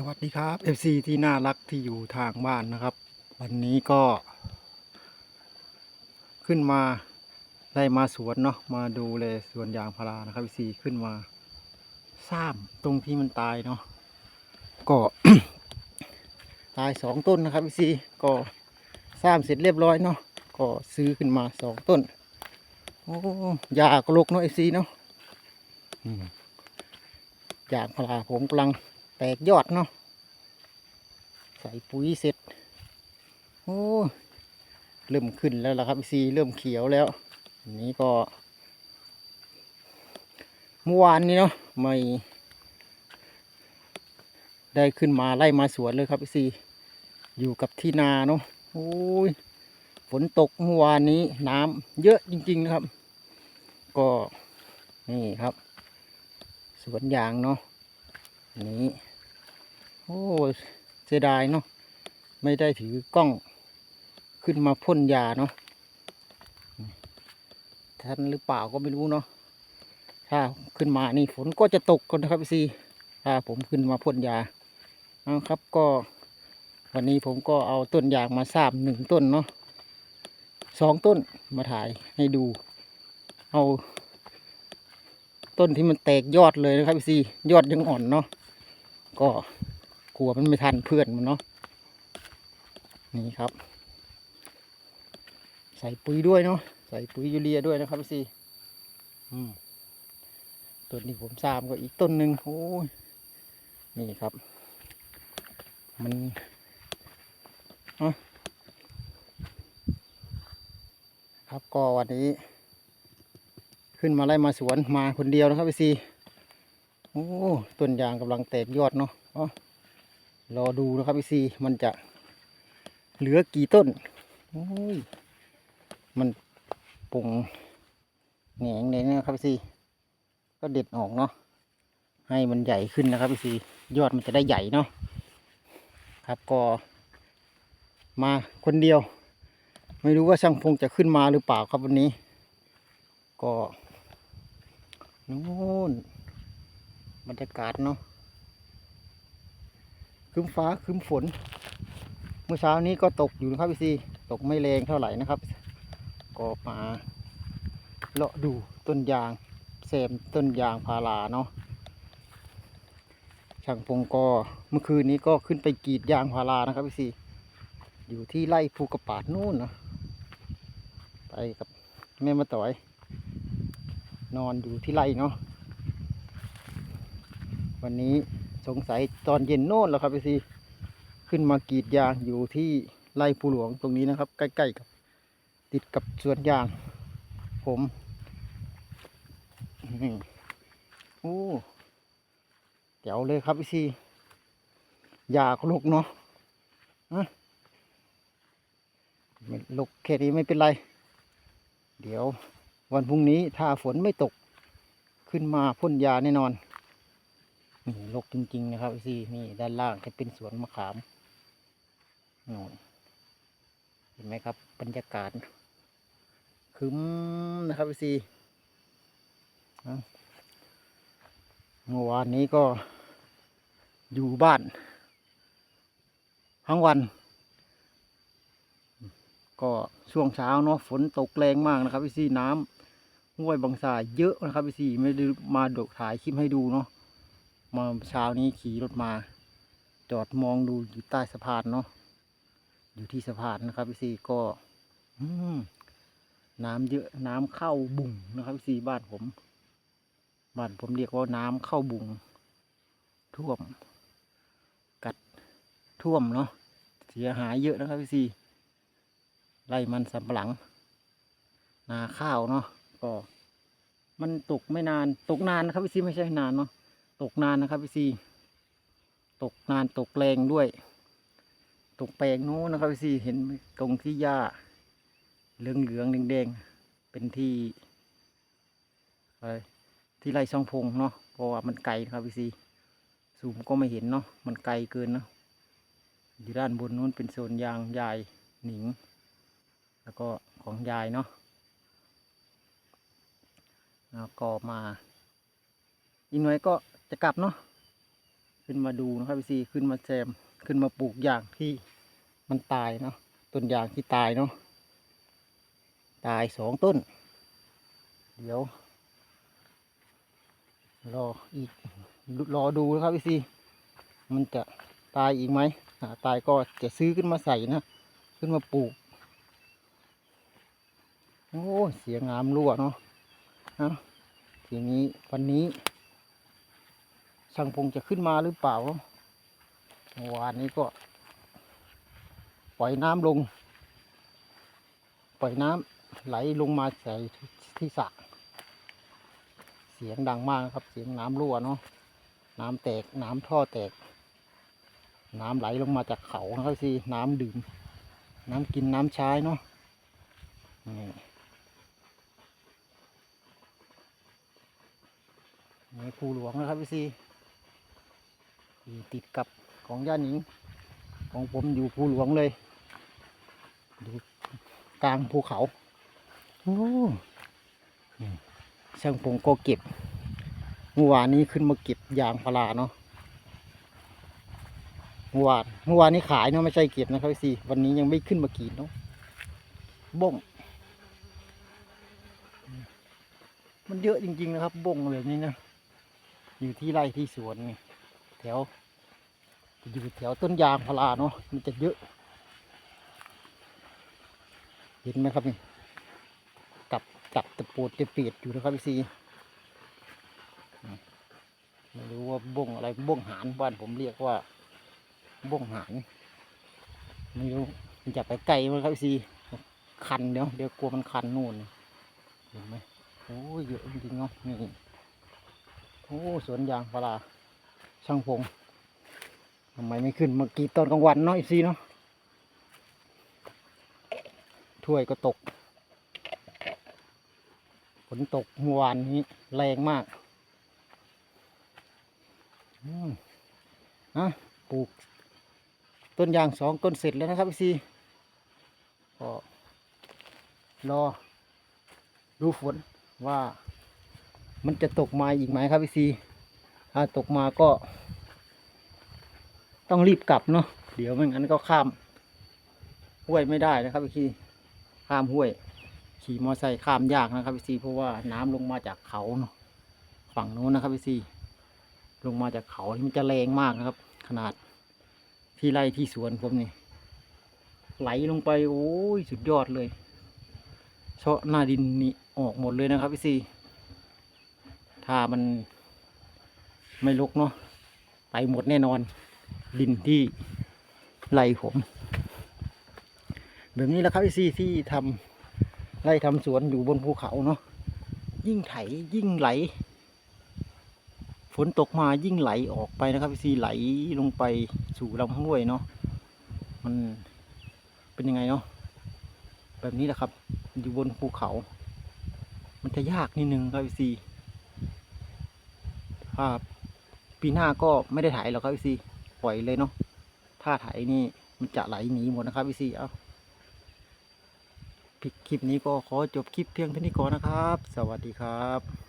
สวัสดีครับ FC ที่น่ารักที่อยู่ทางบ้านนะครับ วันนี้ก็ ขึ้นมาได้มาสวนเนาะมาดูเลยสวนยางพารานะครับ FC ขึ้นมาซ้ำตรงที่มันตายเนาะก็ ตายสองต้นนะครับ FC ก็ซ้ำเสร็จเรียบร้อยเนาะก็ซื้อขึ้นมาสองต้นโอ้ยากรกเนาะ FC เนาะยางพาราผมกำลังแตกยอดเนาะ ใส่ปุ๋ยเสร็จ โอ้เริ่มขึ้นแล้วล่ะครับซีเริ่มเขียวแล้ว นี้ก็เมื่อวานนี้เนาะไม่ ได้ขึ้นมาไล่มาสวนเลยครับซีอยู่กับที่นาเนาะโอ้ยฝนตกเมื่อวานนี้น้ำเยอะจริง ๆ นะครับ ก็นี่ครับ สวนยางเนาะนนี้ โอ้ เสียดายเนาะไม่ได้ถือกล้องขึ้นมาพ่นยาเนาะทันหรือเปล่าก็ไม่รู้เนาะถ้าขึ้นมานี่ฝนก็จะตกกันนะครับซีถ้าผมขึ้นมาพ่นยาเอาครับก็ วันนี้ผมก็เอาต้นยางมาสามหนึ่งต้นเนาะสองต้นมาถ่ายให้ดู เอา ต้นที่มันแตกยอดเลยนะครับซียอดยังอ่อนเนาะก็ กลัวมันไม่ทันเพื่อนมันเนาะนี่ครับ ใส่ปุ๋ยด้วยเนาะใส่ปุ๋ยยูเรียด้วยนะครับสิอืมต้นนี้ผมซามก็อีกต้นหนึ่งโอ้ยนี่ครับ มันเอาครับก็วันนี้ ขึ้นมาไล่มาสวนมาคนเดียวนะครับพี่ซีโอ้ต้นยางกำลังแตกยอดเนาะอ๋อ รอดูนะครับพี่ซีมันจะเหลือกี่ต้นโอ้ยมันปุ่งแหงเลยนะครับพี่ซีก็เด็ดออกเนาะให้มันใหญ่ขึ้นนะครับพี่ซียอดมันจะได้ใหญ่เนาะครับก็ มาคนเดียว ไม่รู้ว่าช่างพงจะขึ้นมาหรือเปล่าครับวันนี้ ก็นู่นบรรยากาศเนาะ ครึ้มฟ้าครึ้มฝน เมื่อเช้านี้ก็ตกอยู่นะครับพี่ซีตกไม่แรงเท่าไหร่นะครับ ก็มาเลาะดูต้นยางแซมต้นยางพาราเนาะช่างพงก็เมื่อคืนนี้ก็ขึ้นไปกรีดยางพารานะครับพี่ซีอยู่ที่ไร่ภูกระปาดนู่นนะไปกับแม่มาต่อย นอนอยู่ที่ไร่เนาะวันนี้ สงสัยตอนเย็นโน่นแล้วครับพี่ซีขึ้นมากรีดยางอยู่ที่ไร่ภูหลวงตรงนี้นะครับ ใกล้ๆกับ ติดกับสวนยาง ผมนี่โอ้เจ๋วเลยครับพี่ซียาเขาลกเนาะฮะไม่ลกแค่นี้ไม่เป็นไร เดี๋ยววันพรุ่งนี้ถ้าฝนไม่ตกขึ้นมาพ่นยาแน่นอน นี่ลกจริง ๆ นะครับพี่นี่ด้านล่างจะเป็นสวนมะขามนู่นเห็นไหมครับ บรรยากาศคึ้มนะครับพี่เมื่อวานนี้ก็อยู่บ้าน ทั้งวัน ก็ช่วงเช้าเนาะฝนตกแรงมากนะครับพี่ซีน้ำห้วยบางสายเยอะนะครับพี่ซีไม่ได้มาดกถ่ายคลิปให้ดูเนาะ มาเช้านี้ขี่รถมา จอดมองดูอยู่ใต้สะพานเนาะอยู่ที่สะพานนะครับพี่ซีก็น้ำเยอะน้ำเข้าบุ่งนะครับพี่ซีบ้านผมบ้านผมเรียกว่าน้ำเข้าบุ่งท่วม กัดท่วมเนาะเสียหายเยอะนะครับพี่ซีไร่มันสำปะหลัง นาข้าวเนาะก็มันตกไม่นานตกนานนะครับพี่ซีไม่ใช่นานเนาะ ตกนานนะครับพี่ซีตกนานตกแรงด้วย ตกแปลงโน้นนะครับพี่ซีเห็นตรงที่หญ้าเหลืองเหลืองแดงๆเป็นที่อะไรที่ไร่ช่องพงเนาะเพราะว่ามันไกลนะครับพี่ซีซูมก็ไม่เห็นเนาะมันไกลเกินเนาะอยู่ด้านบนนู้นเป็นโซนยางยายหนิง แล้วก็ของยายเนาะแล้วก็มา อีกหน่อยก็จะกลับเนาะขึ้นมาดูนะครับพี่ซีขึ้นมาแซมขึ้นมาปลูกอย่างที่มันตายเนาะต้นยางที่ตายเนาะตายสองต้น เดี๋ยว รออีกรอดูนะครับพี่ซีมันจะตายอีกไหมาตายก็จะซื้อขึ้นมาใส่นะ ขึ้นมาปลูก โอ้เสียงงามรั่วเนาะนะทีนี้วันนี้ ช่างพงจะขึ้นมาหรือเปล่าเมื่อวานนี้ก็ ปล่อยน้ำลง ปล่อยน้ำไหลลงมาใส่ที่สระเสียงดังมากครับ เสียงน้ำรั่วเนาะน้ำแตกน้ำท่อแตก น้ำไหลลงมาจากเขานะครับสิน้ำดื่ม น้ำกินน้ำใช้เนาะนี่นี่ภูหลวงนะครับพี่ซี ติดกับของย่าหนิง ของผมอยู่ภูหลวงเลยอยู่กลางภูเขาโอ้ช่างพงก็เก็บเมื่อวานนี้ขึ้นมาเก็บยางพาราเนาะเมื่อวานเมื่อวานนี้ขายเนาะไม่ใช่เก็บนะครับพี่ซีวันนี้ยังไม่ขึ้นมากีดเนาะบงมันเยอะจริง ๆ นะครับบงเลยนี่นะอยู่ที่ไร่ที่สวนแถว อยู่แถวต้นยางพาราเนาะมันจะเยอะ เห็นไหมครับนี่กับจับตะปูดจะเปียดอยู่นะครับพี่ซีไม่รู้ว่าบ้งอะไรบ้งหานบ้านผมเรียกว่าบ้งหานไม่รู้มันจะไปไกลมั้งครับพี่ซีคันเดี๋ยวเดี๋ยวกลัวมันคันนู่นเห็นไหมโอ้ยเยอะจริงเนาะนี่โอ้สวนยางพาราช่างพง ทำไมไม่ขึ้นเมื่อกี้ตอนกลางวันเนาะอีซีเนาะถ้วยก็ตกฝนตกเมื่อวานนี้แรงมากอืมนะปลูก ต้นยางสองต้นเสร็จแล้วนะครับอีซีก็รอดูฝนว่ามันจะตกมาอีกไหมครับอีซีถ้าตกมาก็ ต้องรีบกลับเนาะเดี๋ยวไม่งั้นก็ข้ามห้วยไม่ได้นะครับพี่ซีข้ามห้วย ขี่มอไซค์ข้ามยากนะครับพี่ซีเพราะว่าน้ำลงมาจากเขาเนาะฝั่งโน้นนะครับพี่ซีลงมาจากเขาที่มันจะแรงมากนะครับ ขนาดที่ไร่ที่สวนผมนี่ ไหลลงไปโอ้ยสุดยอดเลยเชาะหน้าดินนี่ออกหมดเลยนะครับพี่ซีถ้ามันไม่ลุกเนาะไปหมดแน่นอน ดินที่ไรผมแบบนี้แหละครับพี่ซีที่ทำไร่ทำสวนอยู่บนภูเขาเนาะยิ่งไถยิ่งไหล ฝนตกมายิ่งไหลออกไปนะครับพี่ซีไหลลงไปสู่ลำห้วยเนาะมันเป็นยังไงเนาะแบบนี้แหละครับ อยู่บนภูเขา มันจะยากนิดนึงครับพี่ซีถ้าปีหน้าก็ไม่ได้ถ่ายหรอกครับพี่ซี ปล่อยเลยเนาะถ้าถ่ายนี่มันจะไหลหนีหมดนะครับพี่ซีเอาคลิปนี้ก็ขอจบคลิปเพียงเท่านี้ก่อนนะครับ สวัสดีครับ